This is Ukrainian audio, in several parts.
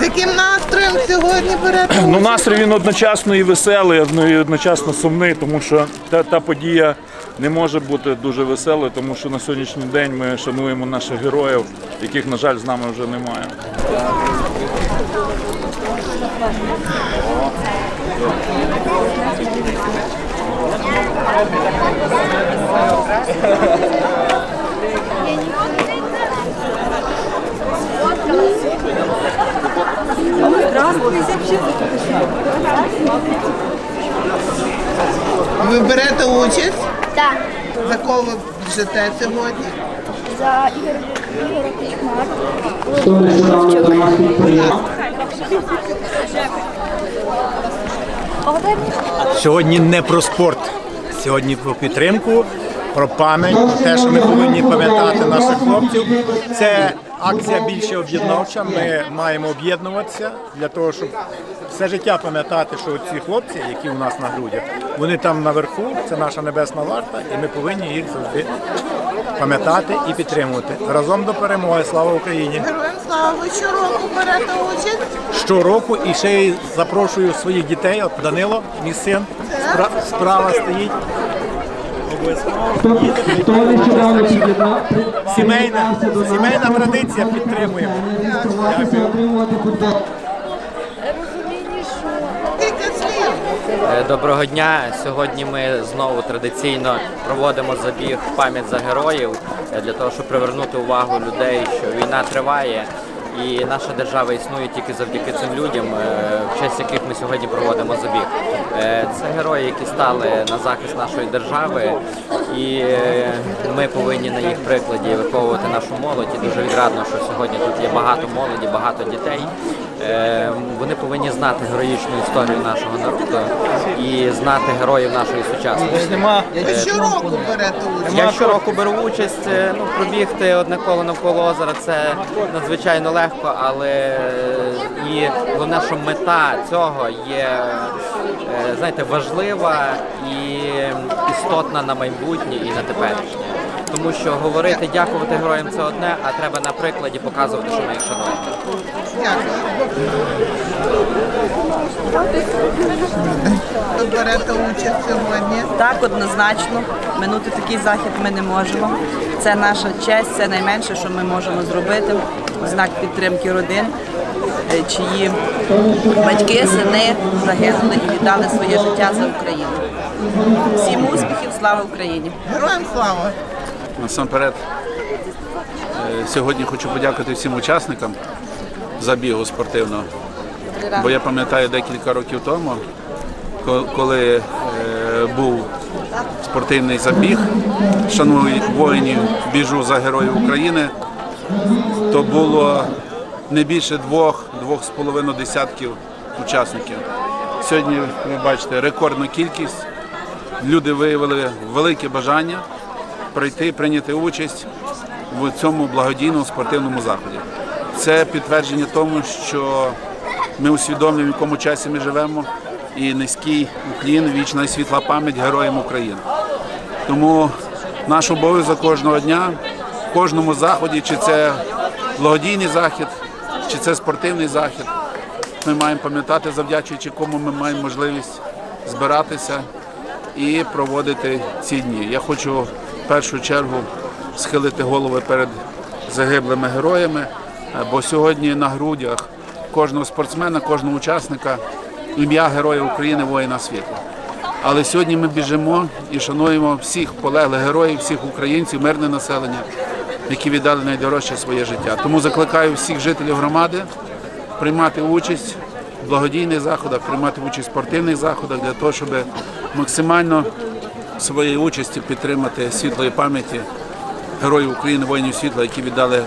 З яким настроєм сьогодні берете? Ну, настрій він одночасно і веселий, і одночасно сумний, тому що та, та подія не може бути дуже веселою, тому що на сьогоднішній день ми шануємо наших героїв, яких, на жаль, з нами вже немає. Ви берете участь? Так, За кого ви біжите сьогодні? за Ігор Ігоря Кучмар. Хто Сьогодні не про спорт, сьогодні про підтримку, про пам'ять, те, що ми повинні пам'ятати наших хлопців. Це акція більше об'єднавча. Ми маємо об'єднуватися для того, щоб все життя пам'ятати, що ці хлопці, які у нас на грудях, вони там наверху, це наша небесна варта, і ми повинні їх завжди пам'ятати і підтримувати. Разом до перемоги. Слава Україні! Героям слава, ви щороку берете участь? щороку і ще й запрошую своїх дітей. От Данило, мій син, спра- справа стоїть. Хто, нещодавно? Сімейна, сімейна традиція підтримуємо. Е, Доброго дня. Сьогодні ми знову традиційно проводимо забіг в пам'ять за героїв для того, щоб привернути увагу людей, що війна триває. І наша держава існує тільки завдяки цим людям, е, в честь яких ми сьогодні проводимо забіг. Е, Це герої, які стали на захист нашої держави, і е, ми повинні на їх прикладі виховувати нашу молодь. І дуже відрадно, що сьогодні тут є багато молоді, багато дітей. Е, Вони повинні знати героїчну історію нашого народу і знати героїв нашої сучасності. Ви щороку берете участь. Я щороку беру участь. е, Ну, пробігти одне коло навколо озера це надзвичайно легко, але е, і головне, що мета цього є е, знаєте, важлива і істотна на майбутнє і на теперішнє. Тому що говорити, дякувати героям це одне, а треба на прикладі показувати, що ми їх шануємо. Дякую. Берете участь сьогодні. Так, однозначно. Минути такий захід ми не можемо. Це наша честь, це найменше, що ми можемо зробити в знак підтримки родин, е, чиї батьки, сини загинули і віддали своє життя за Україну. Всім успіхів, слава Україні! Героям слава. Насамперед, е, сьогодні хочу подякувати всім учасникам забігу спортивного. Бо я пам'ятаю декілька років тому, коли е, був спортивний забіг, шаную воїнів, біжу за героїв України, то було не більше двох, двох з половиною десятків учасників. Сьогодні ви бачите рекордну кількість. Люди виявили велике бажання прийти, прийняти участь в цьому благодійному спортивному заході. Це підтвердження тому, що ми усвідомлюємо, в якому часі ми живемо, і низький уклін, вічна і світла пам'ять героям України. Тому наш обов'язок кожного дня, в кожному заході, чи це благодійний захід, чи це спортивний захід, ми маємо пам'ятати, завдячуючи кому ми маємо можливість збиратися і проводити ці дні. Я хочу першу чергу схилити голови перед загиблими героями, е, бо сьогодні на грудях кожного спортсмена, кожного учасника ім'я Героя України воїна світла. Але сьогодні ми біжимо і шануємо всіх полеглих героїв, всіх українців, мирне населення, які віддали найдорожче своє життя. Тому закликаю всіх жителів громади приймати участь в благодійних заходах, приймати участь в спортивних заходах для того, щоб максимально своєю участю підтримати світлої пам'яті героїв України, воїнів світла, які віддали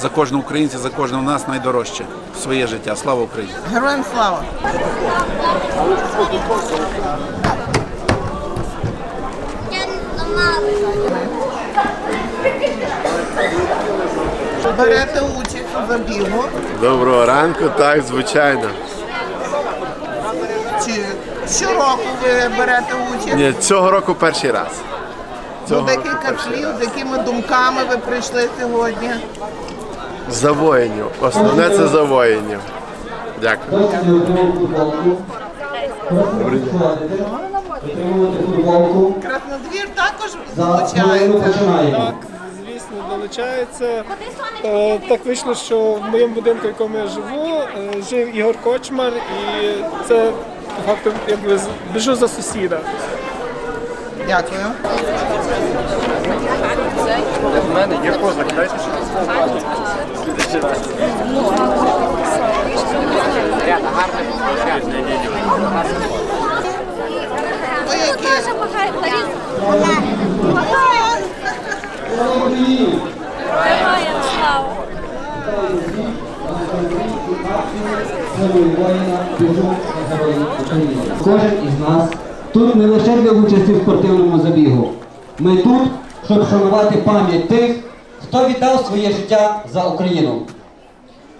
за кожного українця, за кожного нас найдорожче своє життя. Слава Україні! Героям слава. Берете участь у забігу. Доброго ранку, так, звичайно. Щороку ви берете участь? Ні, цього року перший раз. Ну, Цього року декілька слів, з якими думками ви прийшли сьогодні? За воїнів. Основне це за воїнів. Дякую. Отримувати футболку. Краснодвір також долучається. Так, звісно, долучається. Е, Так вийшло, що в моєму будинку, в якому я живу, е, жив Ігор Кочмар, і це факту якби біжу за сусіда. Дякую. Ой, які Слава Україні! Герої воїна, біжу за героїв України. Кожен із нас тут не лише для участі в спортивному забігу. Ми тут, щоб шанувати пам'ять тих, хто віддав своє життя за Україну.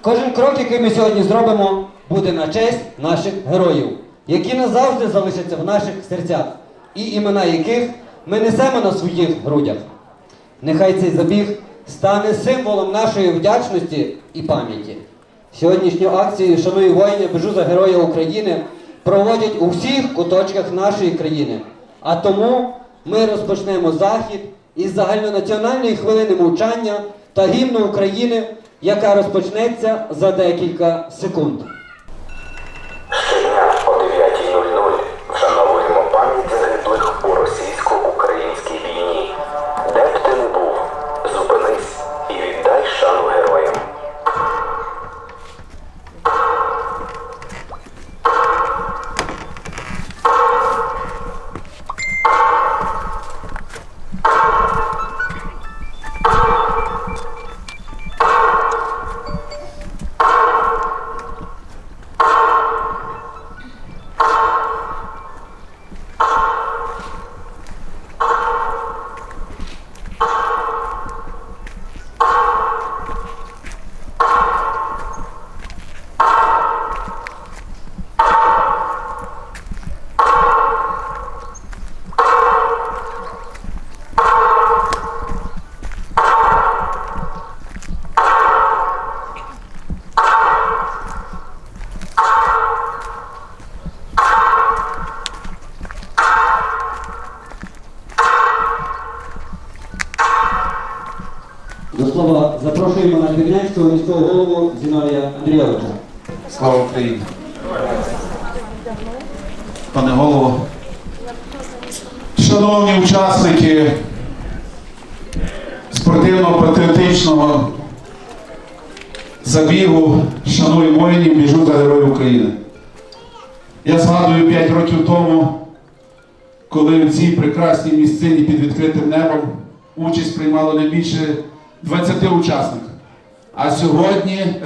Кожен крок, який ми сьогодні зробимо, буде на честь наших героїв, які назавжди залишаться в наших серцях, і імена яких ми несемо на своїх грудях. Нехай цей забіг стане символом нашої вдячності і пам'яті. Сьогоднішню акцію Шаную воїнів, біжу за Героя України проводять у всіх куточках нашої країни. А тому ми розпочнемо захід із загальнонаціональної хвилини мовчання та гімну України, яка розпочнеться за декілька секунд.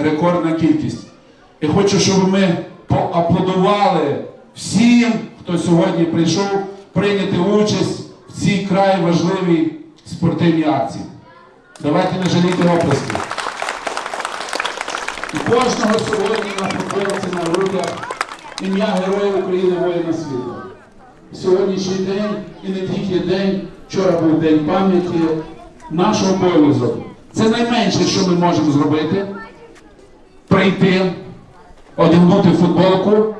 Рекордна кількість. І хочу, щоб ми поаплодували всім, хто сьогодні прийшов прийняти участь в цій край важливій спортивній акції. Давайте не жалійте оплесків. І кожного сьогодні на футболці на грудях ім'я Героя України воїна світу. Сьогоднішній день і не тільки день, вчора був день пам'яті, наш обов'язок. Це найменше, що ми можемо зробити. Прийти, одягнути футболку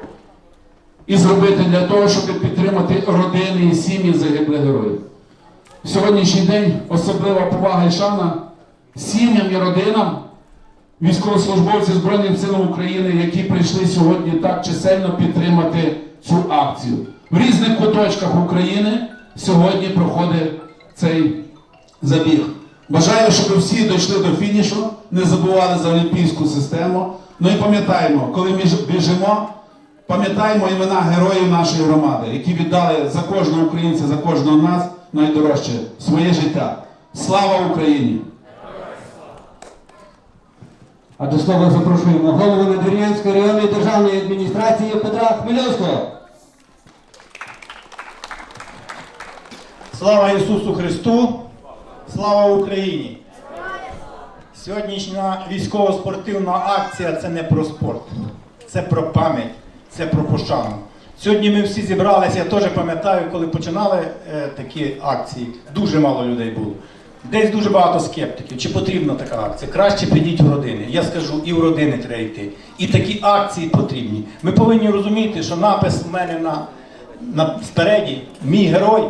і зробити для того, щоб підтримати родини і сім'ї загиблих героїв. Сьогоднішній день особлива повага і шана сім'ям і родинам військовослужбовців Збройних сил України, які прийшли сьогодні так чисельно підтримати цю акцію. В різних куточках України сьогодні проходить цей забіг. Бажаю, щоб всі дійшли до фінішу, не забували за олімпійську систему. Ну і пам'ятаємо, коли ми біжимо, пам'ятаємо імена героїв нашої громади, які віддали за кожного українця, за кожного нас найдорожче своє життя. Слава Україні! А до слова запрошуємо голову Надвірнянської районної державної адміністрації Петра Хмельовського. Слава Ісусу Христу! Слава Україні! Сьогоднішня військово-спортивна акція це не про спорт, це про пам'ять, це про пошану. Сьогодні ми всі зібралися, я теж пам'ятаю, коли починали е, такі акції, дуже мало людей було. Десь дуже багато скептиків. Чи потрібна така акція? Краще підіть в родини. Я скажу, і в родини треба йти. І такі акції потрібні. Ми повинні розуміти, що напис у мене на, на спереді, мій герой,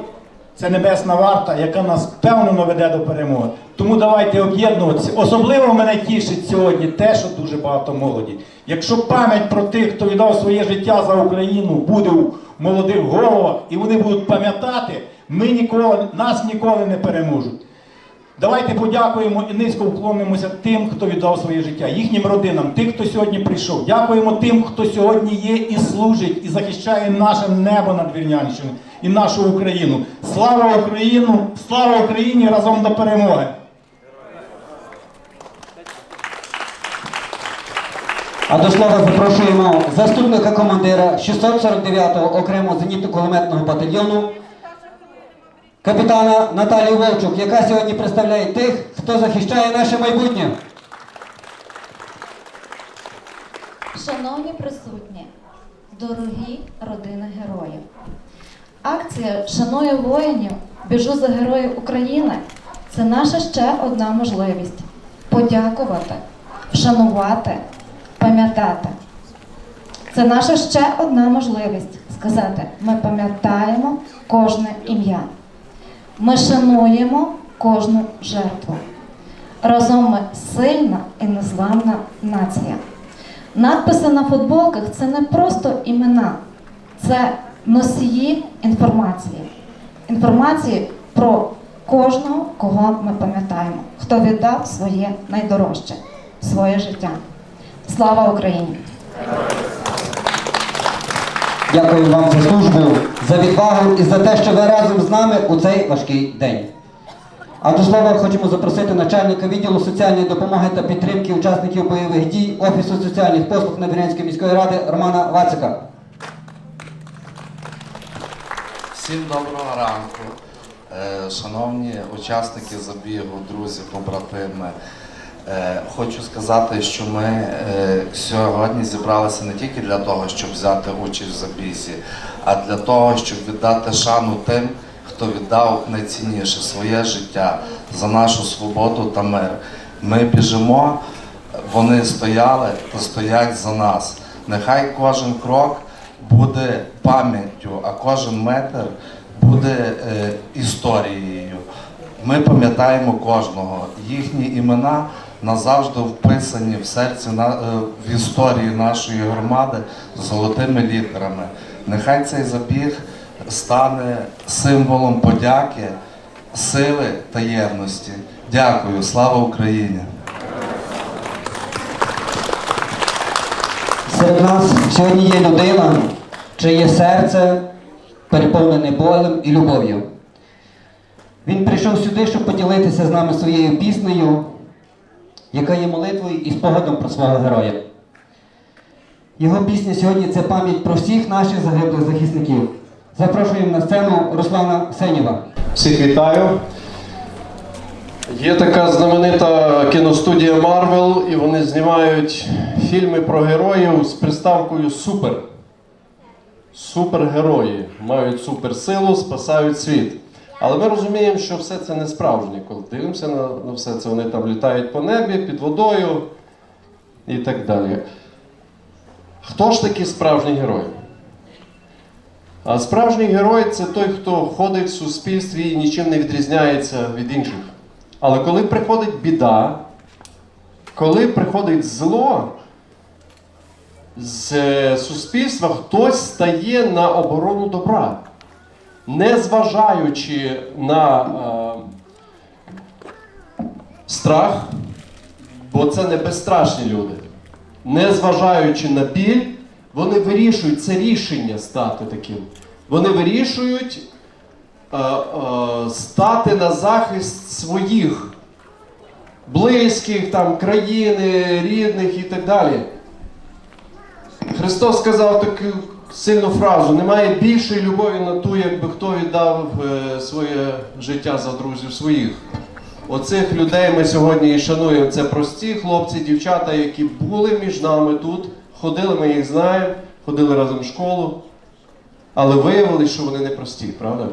це небесна варта, яка нас впевнено веде до перемоги. Тому давайте об'єднуватися. Особливо мене тішить сьогодні те, що дуже багато молоді. Якщо пам'ять про тих, хто віддав своє життя за Україну, буде у молодих головах, і вони будуть пам'ятати, ми ніколи, нас ніколи не переможуть. Давайте подякуємо і низько вклонимося тим, хто віддав своє життя, їхнім родинам, тим, хто сьогодні прийшов. Дякуємо тим, хто сьогодні є і служить, і захищає наше небо над Вільнянщиною і нашу Україну. Слава Україну! Слава Україні! Разом до перемоги! А до слова запрошуємо заступника командира 649-го окремого зенітно-кулеметного батальйону, капітана Наталію Вовчук, яка сьогодні представляє тих, хто захищає наше майбутнє. Шановні присутні, дорогі родини героїв. Акція Шаную воїнів, біжу за героїв України це наша ще одна можливість подякувати, вшанувати, пам'ятати. Це наша ще одна можливість сказати: ми пам'ятаємо кожне ім'я. Ми шануємо кожну жертву. Разом ми сильна і незламна нація. Надписи на футболках це не просто імена, це носії інформації. Інформації про кожного, кого ми пам'ятаємо, хто віддав своє найдорожче, своє життя. Слава Україні! Дякую вам за службу, за відвагу і за те, що ви разом з нами у цей важкий день. А до слова хочемо запросити начальника відділу соціальної допомоги та підтримки учасників бойових дій Офісу соціальних послуг Надвірянської міської ради Романа Вацика. Всім доброго ранку, Е, шановні учасники забігу, друзі, побратими. Е, Хочу сказати, що ми е, сьогодні зібралися не тільки для того, щоб взяти участь в забізі, а для того, щоб віддати шану тим, хто віддав найцінніше своє життя за нашу свободу та мир. Ми біжимо, вони стояли та стоять за нас. Нехай кожен крок буде пам'яттю, а кожен метр буде е, історією. Ми пам'ятаємо кожного. Їхні імена назавжди вписані в серці е, в історії нашої громади золотими літерами. Нехай цей забіг стане символом подяки, сили та єдності. Дякую, слава Україні! Серед нас сьогодні є людина, чиє серце переповнене болем і любов'ю. Він прийшов сюди, щоб поділитися з нами своєю піснею, яка є молитвою і спогадом про свого героя. Його пісня сьогодні це пам'ять про всіх наших загиблих захисників. Запрошуємо на сцену Руслана Сенєва. Всіх вітаю. Є така знаменита кіностудія Marvel, і вони знімають фільми про героїв з приставкою Супер. Супергерої мають суперсилу, спасають світ. Але ми розуміємо, що все це не справжнє. Коли дивимося на, на все це, вони там літають по небі, під водою і так далі. Хто ж такі справжні герої? А справжній герой це той, хто ходить в суспільстві і нічим не відрізняється від інших. Але коли приходить біда, коли приходить зло з суспільства, хтось стає на оборону добра, не зважаючи на е, страх, бо це не безстрашні люди. Не зважаючи на біль, вони вирішують це рішення стати таким. Вони вирішують е, е, стати на захист своїх близьких, там, країни, рідних і так далі. Христос сказав таку сильну фразу: немає більшої любові на ту, якби хто віддав е, своє життя за друзів своїх. Оцих людей ми сьогодні і шануємо. Це прості хлопці, дівчата, які були між нами тут, ходили, ми їх знаємо, ходили разом в школу. але виявилось, що вони непрості, правда?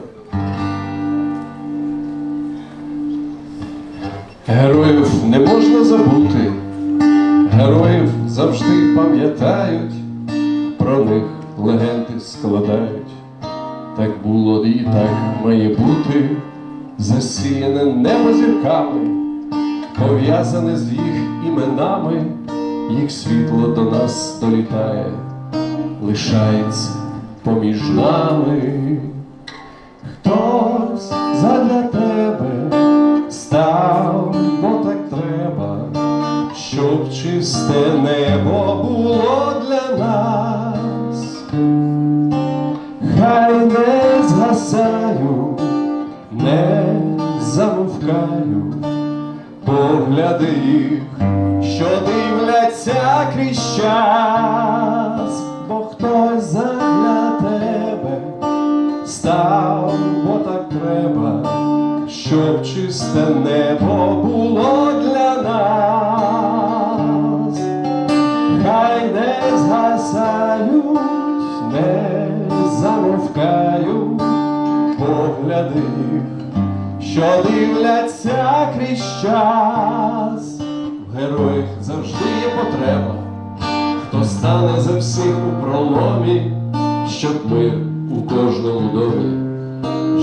Героїв не можна забути, героїв завжди пам'ятають, про них легенди складають. Так було і так має бути, засіяне небо зірками, пов'язане з їх іменами, їх світло до нас долітає, лишається поміж нами. Хтось задля тебе став, бо так треба, щоб чисте небо було погляди їх, що дивляться крізь час, бо хтось задля тебе став, бо так треба, щоб чисте небо було для нас. Хай не згасають, не замовкають погляди їх, що дивляться крізь час. Потреба, хто стане за всіх у проломі, щоб мир у кожному домі,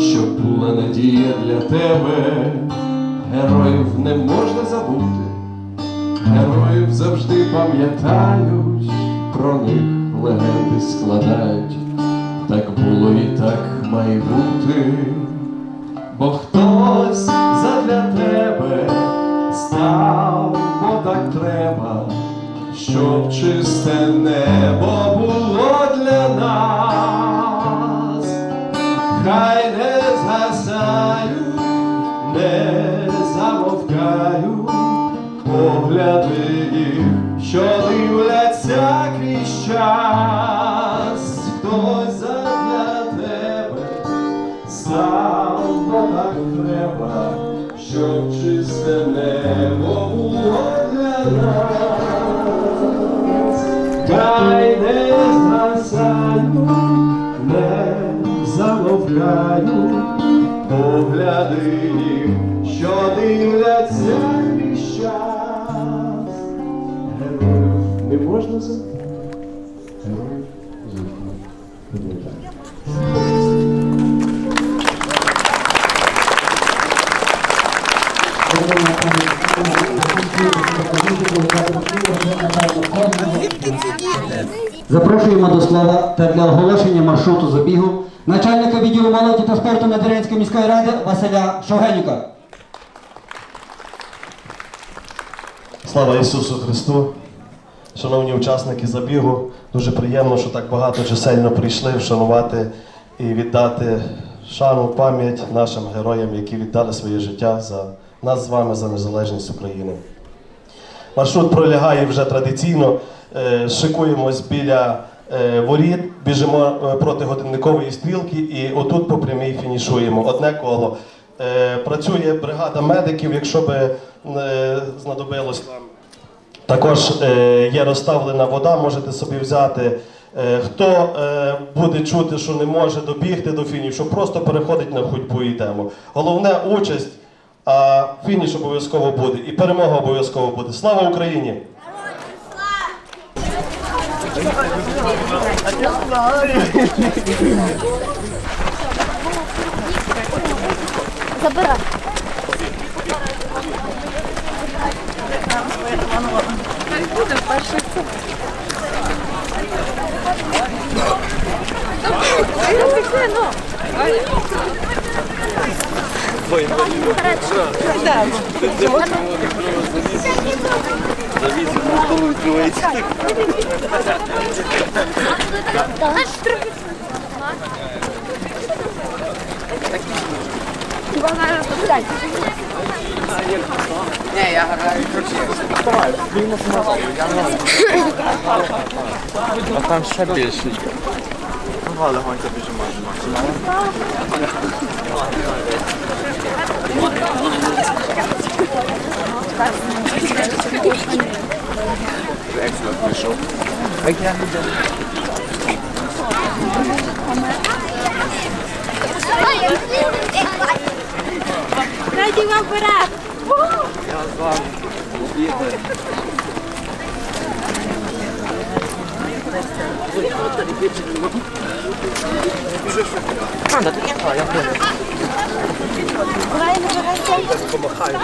щоб була надія для тебе, героїв не можна забути. Героїв завжди пам'ятають, про них легенди складають. Так було і так має бути, бо хтось задля тебе став, бо так треба, щоб чисте небо було для нас. Хай не згасають, не замовкають погляди їх, що їх, що дивляться крізь час. Героїв не можна забути. Героїв завжди пам'ятають. Запрошуємо до слова та для оголошення маршруту забігу начальника відділу молоді та спорту Надирянської міської ради Василя Шовгенюка. Слава Ісусу Христу! Шановні учасники забігу, дуже приємно, що так багато чисельно прийшли вшанувати і віддати шану, пам'ять нашим героям, які віддали своє життя за нас з вами, за незалежність України. Маршрут пролягає вже традиційно. Е, Шикуємось біля воріт, біжимо е, проти годинникової стрілки і отут по прямій фінішуємо. Одне коло. Е, Працює бригада медиків, якщо би е, знадобилось. Також е, є розставлена вода, можете собі взяти. Е, Хто е, буде чути, що не може добігти до фінішу, просто переходить на ходьбу і йдемо. Головне участь, а фініш обов'язково буде. І перемога обов'язково буде. Слава Україні! Забирай. Буде перший. Граю А там ще більше. Ага, легонько біжимо. Excellent, прийшов. Раді вам вперед! Я з вами. Понял. Помахаю.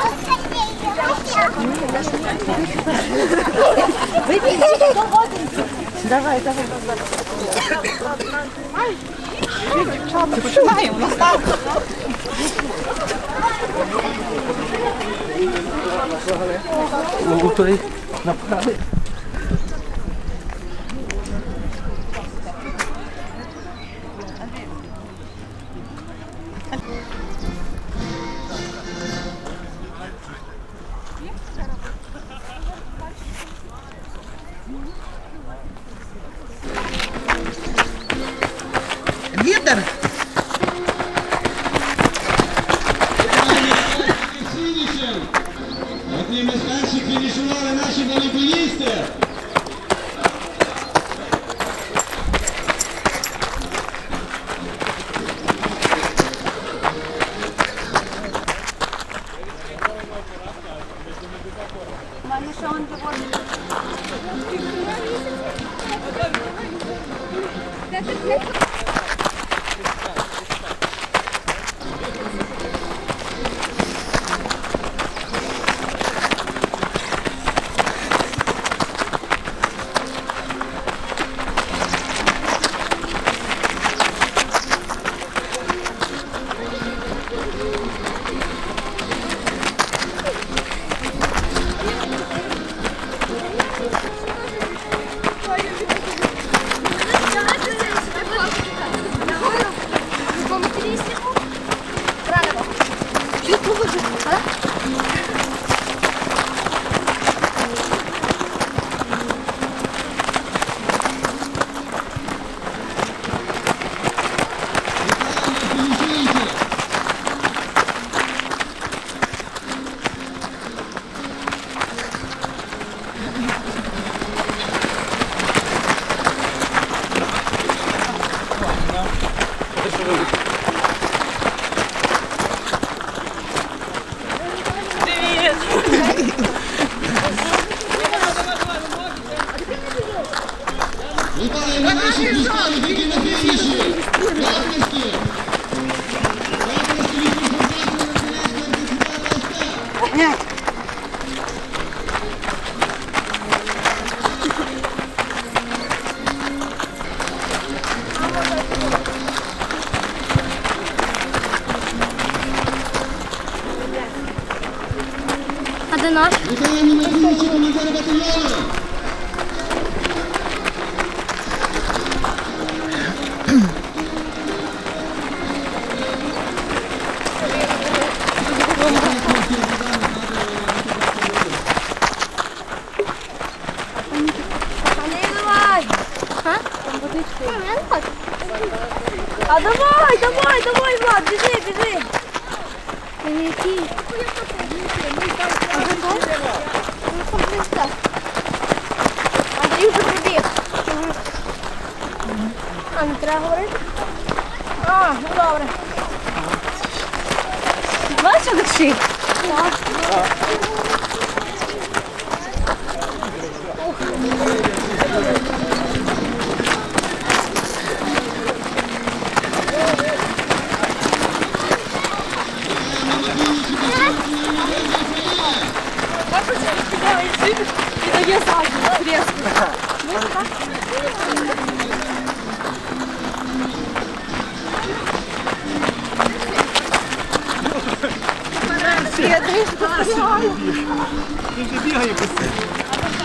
Давай, давай. Починаємо. Вітаємо А, давай, давай, давай, Влад, біжи, біжи. Андрій вже прибіг. А, не треба говорити? А, ну добре. Бачиш, душі? Так.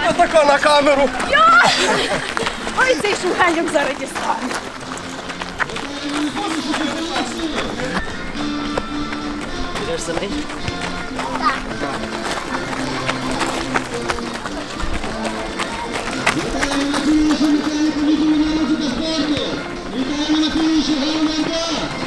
Отако на камеру. Ой, цей шугайок зараз дістане. Підеш самий? Вітаємо на фініші молоді та спорту. Вітаємо на фініші Галменка.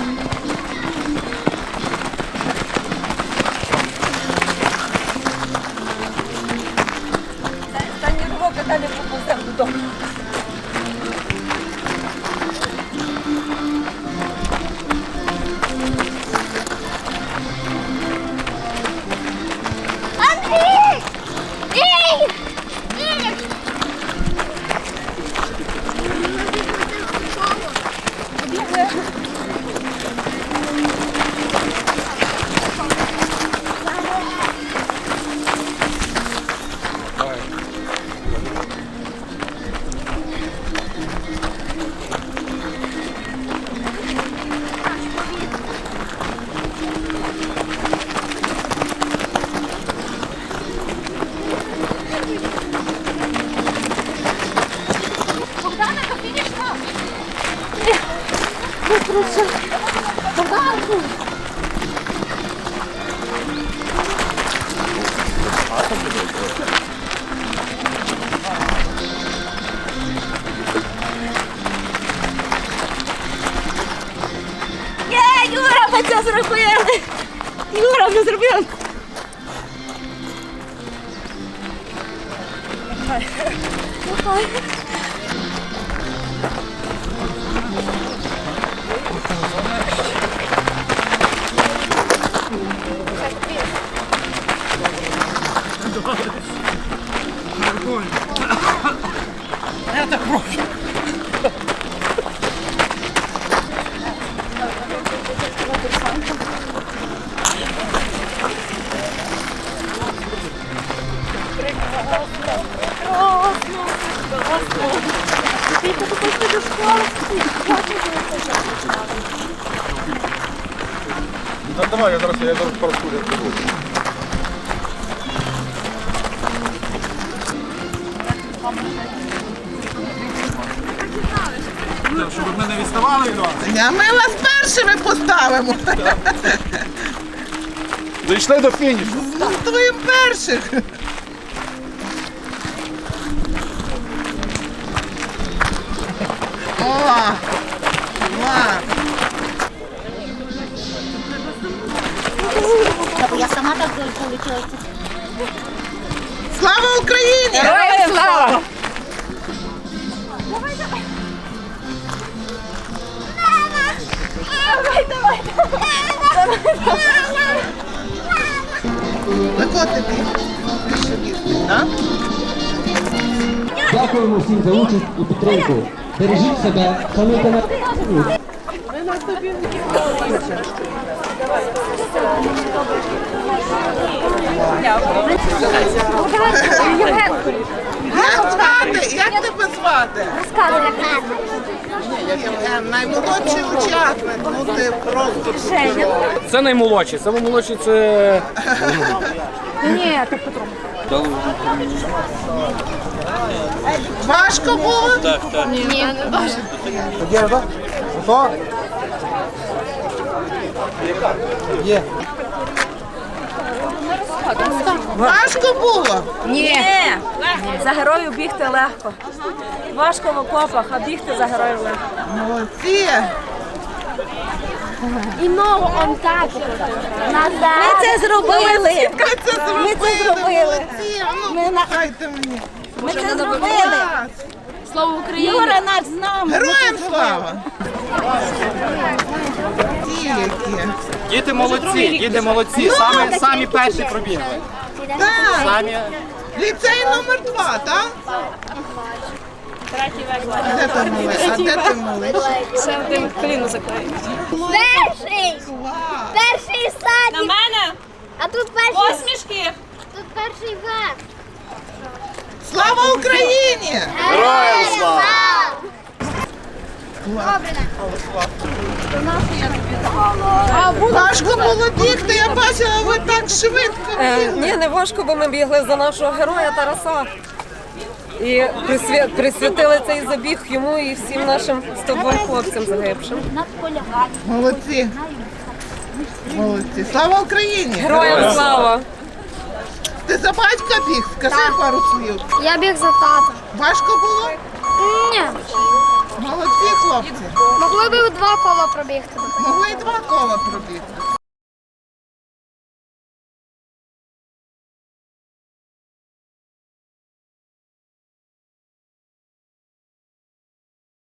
Слава Україні! Героям слава! Давай, давай. Виходите. Більше їсти, так? Дякуємо всім за участь і підтримку. Бережіть себе, шануйте на Як звати? Як тебе звати? Розказуй, як. Євген, наймолодший учасник. Ну ти просто. Це наймолодший. Саме молодший це. Ні, це Петро. Важко було? Так, так. Ні, не дуже. Готово? Є. Важко було? Ні. За героїв бігти легко. Важко в окопах, а бігти за героїв легко. Молодці. І ногу он так. Назад. Ми це зробили. Ми це зробили. Ми це зробили. Молодці. А ну, Ми на- дайте мені. Ми це зробили. Слава Україні! Юра наш з нами. Героям слава. Діти молодці, діти молодці. Самі, самі перші пробігли. Так. Самі. Ліцей номер два, так? А де ти малий? А де ти малий? Ще один коліно заклеїть. Перший. Перший садик. На мене А тут перший. посмішки. Тут перший верх. Слава Україні! Героям слава! Важко було бігти, я бачила, ви так швидко бігли. Ні, не важко, бо ми бігли за нашого героя Тараса. І присвя- присвятили цей забіг йому і всім нашим з тобою хлопцям загибшим. Молодці. Молодці. Слава Україні! Героям слава! Ти за батька біг? Скажи пару слів. Я біг за тата. Важко було? Ні. Молодці, хлопці. Могли б два кола пробігти. Могли й два кола пробігти.